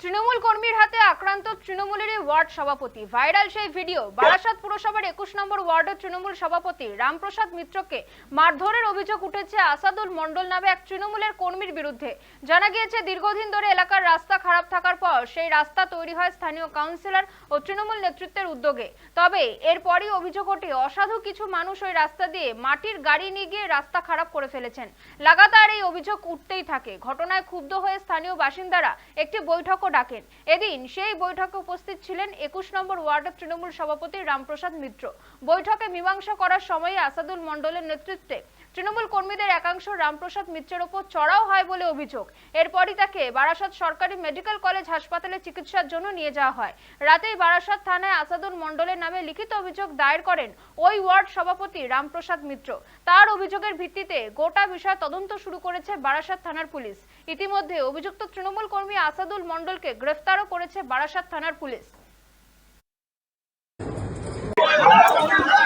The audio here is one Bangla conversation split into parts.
তৃণমূল কর্মীর হাতে আক্রান্ত তৃণমূলেরই ওয়ার্ড সভাপতি। ভাইরাল সেই ভিডিও, বারাসাত পুরসভার একুশ নম্বর ওয়ার্ডের তৃণমূল সভাপতি রামপ্রসাদ মিত্রকে মারধরের অভিযোগ উঠেছে আসাদুল মণ্ডল নামে এক তৃণমূলের কর্মীর বিরুদ্ধে। জানা গিয়েছে, দীর্ঘদিন ধরে এলাকার রাস্তা খারাপ থাকার পর সেই রাস্তা তৈরি হয় স্থানীয় কাউন্সিলর ও তৃণমূল নেতৃত্বের উদ্যোগে। তবে এরপরই অভিযোগ ওঠে, অসাধু কিছু মানুষ ওই রাস্তা দিয়ে মাটির গাড়ি নিয়ে গিয়ে রাস্তা খারাপ করে ফেলেছেন। লাগাতার এই অভিযোগ উঠতেই থাকে। ঘটনায় ক্ষুব্ধ হয়ে স্থানীয় বাসিন্দারা একটি বৈঠকও ডাকেন। এদিন সেই বৈঠকে উপস্থিত ছিলেন একুশ নম্বর ওয়ার্ডের তৃণমূল সভাপতি রামপ্রসাদ মিত্র। বৈঠকে মীমাংসা করার সময়ে আসাদুল মণ্ডলের নেতৃত্বে তৃণমূল কর্মীদের একাংশ রামপ্রসাদ মিত্রের ওপর চড়াও হয় বলে অভিযোগ। এরপরই তাকে বারাসাত সরকারি মেডিকেল কলেজ হাসপাতালে চিকিৎসার জন্য নিয়ে যাওয়া হয়। রাতেই বারাসাত থানায় আসাদুল মণ্ডলের নামে লিখিত অভিযোগ দায়ের করেন ওই ওয়ার্ড সভাপতি রামপ্রসাদ মিত্র। তার অভিযোগের ভিত্তিতে গোটা বিষয় তদন্ত শুরু করেছে বারাসাত থানার পুলিশ। ইতিমধ্যে অভিযুক্ত তৃণমূল কর্মী আসাদুল মণ্ডলকে গ্রেফতারও করেছে বারাসাত থানার পুলিশ তুমি হলো তৃণমূল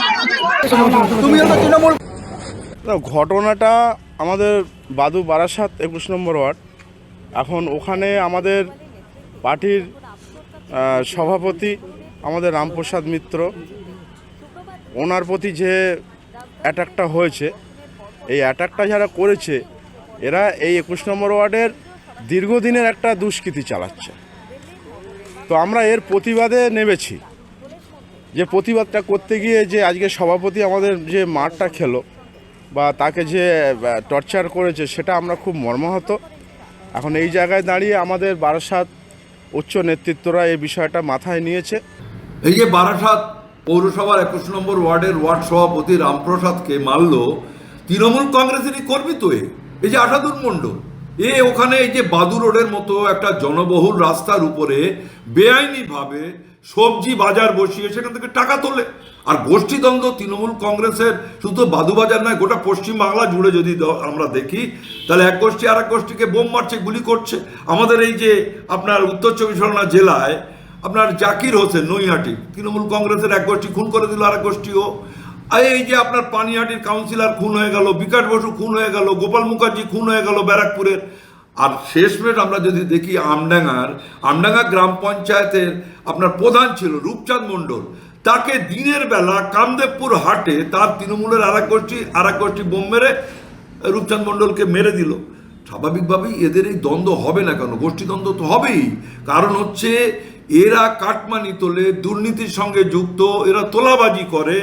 না, ঘটনাটা আমাদের বাদু বারাসাত একুশ নম্বর ওয়ার্ড। এখন ওখানে আমাদের পার্টির সভাপতি আমাদের রামপ্রসাদ মিত্র। ওনার প্রতি যে অ্যাটাকটা হয়েছে, এই অ্যাটাকটা যারা করেছে, এরা এই একুশ নম্বর ওয়ার্ডের দীর্ঘদিনের একটা দুষ্কৃতি চালাচ্ছে। তো আমরা এর প্রতিবাদে নেমেছি। যে প্রতিবাদটা করতে গিয়ে যে আজকে সভাপতি আমাদের যে মারটা খেলো বা তাকে যে টর্চার করেছে সেটা আমরা খুব মর্মাহত। এখন এই জায়গায় দাঁড়িয়ে আমাদের বারাসাত উচ্চ নেতৃত্বরা এই বিষয়টা মাথায় নিয়েছে। এই যে বারাসাত পৌরসভার একুশ নম্বর ওয়ার্ডের ওয়ার্ড সভাপতি রামপ্রসাদকে মারল, তৃণমূল কংগ্রেসেরই কর্মী তো এই যে আসাদুর মণ্ডল এ ওখানে এই যে বাদু রোডের মতো একটা জনবহুল রাস্তার উপরে বেআইনিভাবে সবজি বাজার বসিয়ে সেখান থেকে টাকা তোলে। আর গোষ্ঠীদ্বন্দ্ব তৃণমূল কংগ্রেসের শুধু বাজার নয়, গোটা পশ্চিম বাংলা জুড়ে যদি আমরা দেখি, তাহলে এক গোষ্ঠী আর এক গোষ্ঠীকে বোম মারছে, গুলি করছে। আমাদের এই যে আপনার উত্তর চব্বিশ পরগনা জেলায় আপনার জাকির হোসেন নৈহাটি, তৃণমূল কংগ্রেসের এক গোষ্ঠী, খুন করে দিল আর এক গোষ্ঠীও। এই যে আপনার পানিহাটির কাউন্সিলর খুন হয়ে গেল, বিকাশ বসু খুন হয়ে গেল, গোপাল মুখার্জি খুন হয়ে গেল ব্যারাকপুরের। আর শেষমেশ আমরা যদি দেখি আমডাঙ্গার, আমডাঙ্গা গ্রাম পঞ্চায়েতের আপনার প্রধান ছিল রূপচাঁদ মণ্ডল। তাকে দিনের বেলা কামদেবপুর হাটে তার তৃণমূলের আর এক গোষ্ঠী আর এক গোষ্ঠী বোম মেরে রূপচাঁদ মণ্ডলকে মেরে দিল। স্বাভাবিকভাবেই এদের এই দ্বন্দ্ব হবে না কেন? গোষ্ঠীদ্বন্দ্ব তো হবেই। কারণ হচ্ছে এরা কাটমানি তোলে, দুর্নীতির সঙ্গে যুক্ত, এরা তোলাবাজি করে।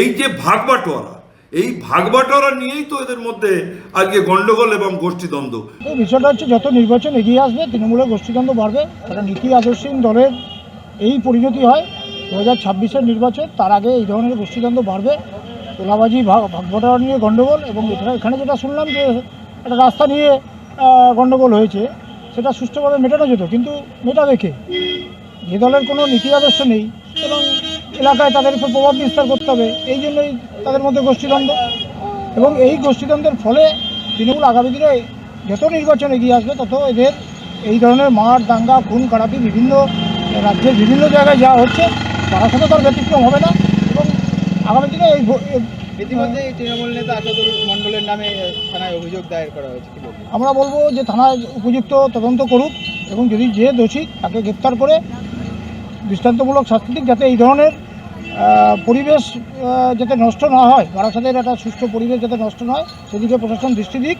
এই যে ভাগবাটোয়ারা, এই ভাগবাটোয়ারা নিয়েই তো এদের মধ্যে আজকে গন্ডগোল এবং গোষ্ঠীদ্বন্দ্ব। এই বিষয়টা হচ্ছে, যত নির্বাচন এগিয়ে আসবে, তৃণমূলের গোষ্ঠীদ্বন্দ্ব বাড়বে। কারণ নীতি আদর্শহীন দলের এই পরিণতি হয়। দু হাজার ছাব্বিশের নির্বাচন, তার আগে এই ধরনের গোষ্ঠীদ্বন্দ্ব বাড়বে। তোলাবাজি, ভাগ ভাগবটারা নিয়ে গণ্ডগোল এবং এখানে যেটা শুনলাম যে একটা রাস্তা নিয়ে গণ্ডগোল হয়েছে, সেটা সুষ্ঠুভাবে মেটানো যেত, কিন্তু মেটাবে কে? যে দলের কোনো নীতি আদর্শ নেই এবং এলাকায় তাদের উপর প্রভাব বিস্তার করতে হবে এই জন্যই তাদের মধ্যে গোষ্ঠীদ্বন্দ্ব। এবং এই গোষ্ঠীদ্বন্দ্বের ফলে তৃণমূল আগামী দিনে যত নির্বাচন এগিয়ে আসবে তত এদের এই ধরনের মার দাঙ্গা খুন খারাপি বিভিন্ন রাজ্যের বিভিন্ন জায়গায় যা হচ্ছে তারা সাথে তার ব্যতিক্রম হবে না। এবং আগামী দিনে এই ইতিমধ্যে এই তৃণমূল নেতা আসাদুল মণ্ডলের নামে থানায় অভিযোগ দায়ের করা হয়েছে আমরা বলব যে থানায় উপযুক্ত তদন্ত করুক এবং যদি যে দোষী তাকে গ্রেপ্তার করে দৃষ্টান্তমূলক শাস্তি যাতে এই ধরনের পরিবেশ যাতে নষ্ট না হয়, বারাসাতের একটা সুষ্ঠু পরিবেশ যাতে নষ্ট না হয়, সেদিকে প্রশাসন দৃষ্টি দিক।